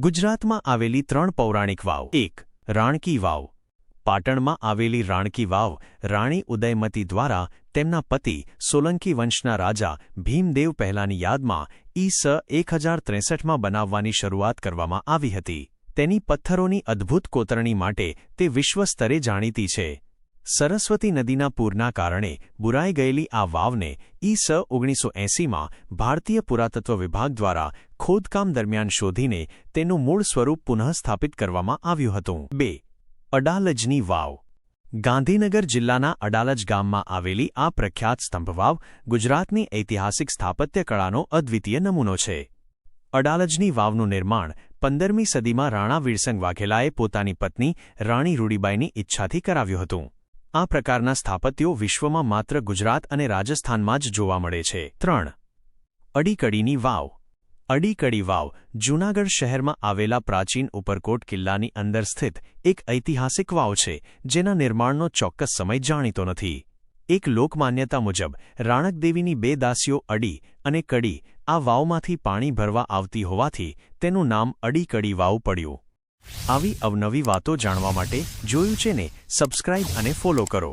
ગુજરાતમાં આવેલી ત્રણ પૌરાણિક વાવ. એક, રાણકી વાવ. પાટણમાં આવેલી રાણકી વાવ રાણી ઉદયમતી દ્વારા તેમના પતિ સોલંકી વંશના રાજા ભીમદેવ પહેલાની યાદમાં ઈસ એક હજાર ત્રેસઠમાં બનાવવાની શરૂઆત કરવામાં આવી હતી. તેની પથ્થરોની અદ્ભુત કોતરણી માટે તે વિશ્વ સ્તરે જાણીતી છે. સરસ્વતી નદીના પૂરના કારણે બુરાઈ ગયેલી આ વાવને ઈસ ઓગણીસો એંસીમાં ભારતીય પુરાતત્વ વિભાગ દ્વારા ખોદકામ દરમિયાન શોધીને તેનું મૂળ સ્વરૂપ પુનઃસ્થાપિત કરવામાં આવ્યું હતું. બે. અડાલજની વાવ. ગાંધીનગર જિલ્લાના અડાલજ ગામમાં આવેલી આ પ્રખ્યાત સ્તંભવાવ ગુજરાતની ઐતિહાસિક સ્થાપત્ય કળાનો અદ્વિતીય નમૂનો છે. અડાલજની વાવનું નિર્માણ પંદરમી સદીમાં રાણા વીરસંગ વાઘેલાએ પોતાની પત્ની રાણી રૂડીબાઈની ઈચ્છાથી કરાવ્યું હતું. આ પ્રકારના સ્થાપત્યો વિશ્વમાં માત્ર ગુજરાત અને રાજસ્થાનમાં જ જોવા મળે છે. ત્રણ. અડીકડીની વાવ. અડીકડી વાવ જૂનાગઢ શહેરમાં આવેલા પ્રાચીન ઉપરકોટ કિલ્લાની અંદર સ્થિત એક ઐતિહાસિક વાવ છે, જેના નિર્માણનો ચોક્કસ સમય જાણીતો નથી. એક લોકમાન્યતા મુજબ, રાણકદેવીની બે દાસીઓ અડી અને કડી આ વાવમાંથી પાણી ભરવા આવતી હોવાથી તેનું નામ અડીકડી વાવ પડ્યું. આવી અવનવી વાતો જાણવા માટે જોયું છે ને સબસ્ક્રાઇબ અને ફોલો કરો.